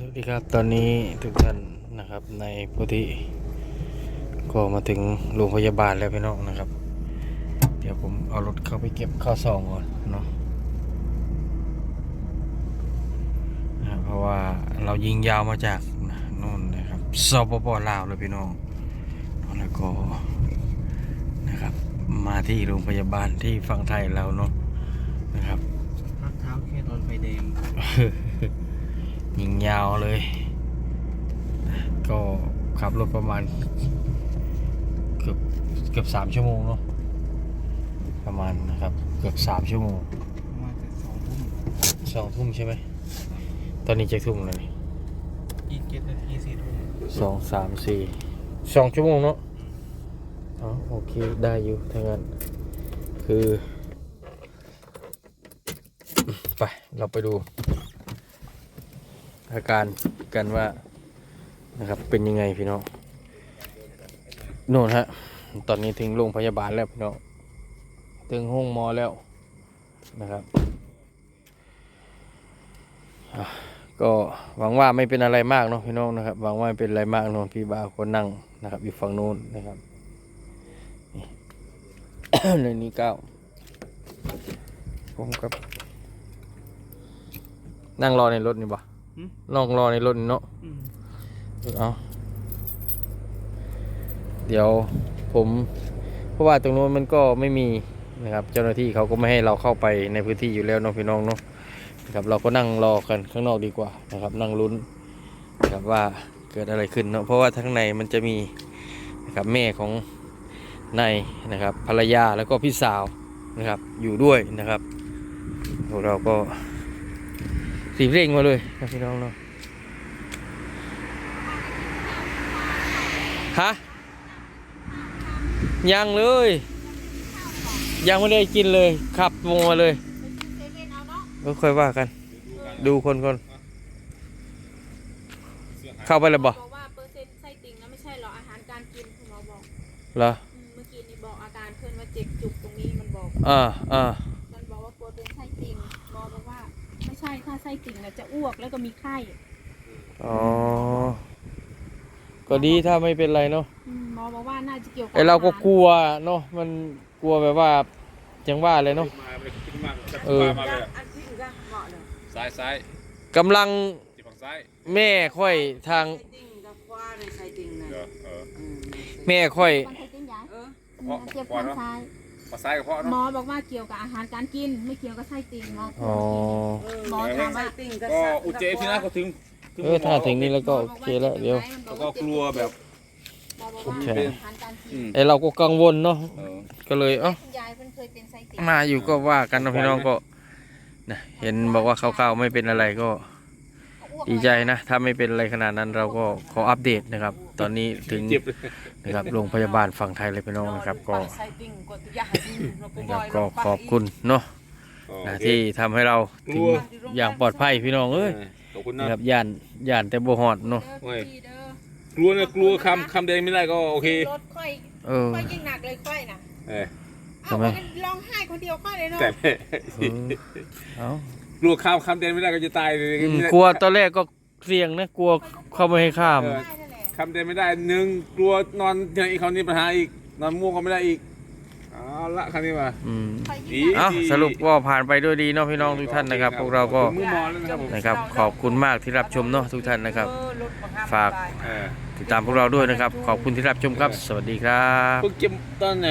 สวัสดีครับตอนนี้ทุกท่านนะครับในพุทธิก็มาถึงโรงพยาบาลแล้วพี่น้องนะครับ เดี๋ยวผมเอารถเข้าไปเก็บข้าวซองก่อนเนาะนะเพราะว่าเรายิงยาวมาจากนู่นนะครับสปปลาวเลยพี่น้องแล้วก็นะครับมาที่โรงพยาบาลที่ฝั่งไทยเราเนาะนะครับพักเท้าแค่ตอนไฟแดง ยิงยาวเลย ก็ขับรถประมาณ เกือบเกือบสามชั่วโมงเนาะประมาณนะครับ เกือบสามชั่วโมงประมาณจะสองทุ่มสองทุ่มใช่ไหมตอนนี้จะทุ่มเลยยี่สิบเจ็ดนาทีสี่ทุ่มสองสามสี่สองชั่วโมงเนาะอ๋อโอเคได้อยู่ถ้างั้นคือ ไป เราไปดู อาการกันว่านะครับเป็นยังไงพี่น้องโน่นฮะ ตอนนี้ถึงโรงพยาบาลแล้วพี่น้องถึงห้องหมอแล้วนะครับ ก็หวังว่าไม่เป็นอะไรมากเนาะพี่น้องนะครับหวังว่าไม่เป็นอะไรมากเนาะพี่บ่าวคนนั่งนะครับอยู่ฝั่งโน้นนะครับนี่ในนี้เก้าผมกับนั่งรอในรถนี่บ่ นั่งรอในรถนี่เนาะอืมเอาเดี๋ยวผมเพราะว่าตรงนู้นมันก็ไม่มีนะครับ เจ้าหน้าที่เขาก็ไม่ให้เราเข้าไปในพื้นที่อยู่แล้วเนาะพี่น้องเนาะนะครับเราก็นั่งรอกันข้างนอกดีกว่านะครับ นั่งลุ้นนะครับว่าเกิดอะไรขึ้นเนาะเพราะว่าทั้างในมันจะมีนะครับแม่ของนายนะครับภรรยาแล้วก็พี่สาวนะครับอยู่ด้วยนะครับพวกเราก็ รีบเร่งมาเลยนะพี่น้องเนาะฮะยังเลย ยังไม่ได้กินเลย ขับวงมาเลยก็ค่อยว่ากัน ดูคนก่อนเข้าไปเลยบ่บอกว่าเปอร์เซ็นต์ไส้ติ่งแล้วไม่ใช่หรออาหารการกินคุณหมอบอกเหรออืมเมื่อกี้นี่บอกอาการเพื่อนว่าเจ็บจุกตรงนี้มันบอกอ่าอ่า ส้ติ่งน่ะจะอ้วกแล้วก็มีไข้อ๋อ ก็ดีถ้าไม่เป็นไรเนาะอืมหมอบอกว่าน่าจะเกี่ยวกับไอเราก็อหกลัวเนาะมันกลัวแบบว่าจังว่าเลยเนาะ มาไม่ได้คิดมากจะเออมาเลยซ้ายซ้ายกำลังจีบฝั่งซ้ายแม่ค่อยทางติ่งกับคว้าในใส่ติ่งนะเออเอออืมแม่ค่อยคนไข้ติ่งใหญ่เอออืมเจ็บข้างซ้าย มาซ้ายกับพ่อหมเนาะอบอกว่าเกี่ยวกับอาหารการกิน ไม่เกี่ยวกับไส้ติ่งหมอพูดอ๋อเออหมอถามว่าใส่ติ่งกับก็สัอุจเจที่นะก็ถึงถึงเออ ถ้าถึงนี่แล้วก็โอเคแล้วเดี๋ยว แล้วก็กลัวแบบ หมอบอกว่าโอเคอาหารการกินอืมไอเราก็กังวลเนาะ เออ ก็เลย เอ้า คุณยายเพิ่นเคยเป็นไส้ติ่ง มาอยู่ก็ว่ากันนะพี่น้องก็นะเห็นบอกว่าคร่าวๆไม่เป็นอะไรก็ ดีใจนะ ถ้าไม่เป็นอะไรขนาดนั้นเราก็ขออัปเดตนะครับ ตอนนี้ถึงเจ็บเลยนะครับโรงพยาบาลฝั่งไทยเลยพี่น้องนะครับ ก็ใส่ติ่งกดตุยาหายเราก็นะบครัอบยก็ขอบคุณเนาะอ๋อนะโอเคที่ทำให้เราถึงอย่างปลอดภัยพี่น้องเอ้ยขอบคุณนะนะครับย่านย่านแต่บ่ฮอดเนาะโอ้ยกลัวนะกลัวคำคำเดินไม่ได้ก็โอเครถค่อยเออค่อยยิ่งหนักเลยค่อยน่ะเออเอาทำไมมันร้องไห้คนเดียวค่อยเลยเนาะแต่ เออเอา กลัวคำคำเดินไม่ได้ก็จะตายเลยอืมกลัวตอนแรกก็เสี่ยงนะกลัวเขาไม่ให้ข้าม เออได้นั่นแหละคำเดินไม่ได้หนึ่งกลัวนอนที่ไหนอีกเขานี่ปัญหาอีกนอนม่วงก็ไม่ได้อีกเอาละครั้นี้มา อืมค่อยดียิ่งหนักเอ้าสรุปว่าผ่านไปด้วยดีเนาะพี่น้องทุกท่านนะครับ พวกเราก็มือหมอแล้วนะครับผมนะครับขอบคุณมากที่รับชมเนาะทุกท่านนะครับเออรถบังคับฝากตยเออติดตามพวกเราด้วยนะครับ ขอบคุณที่รับชมครับ สวัสดีครับ เพิ่งเก็บตอนไหน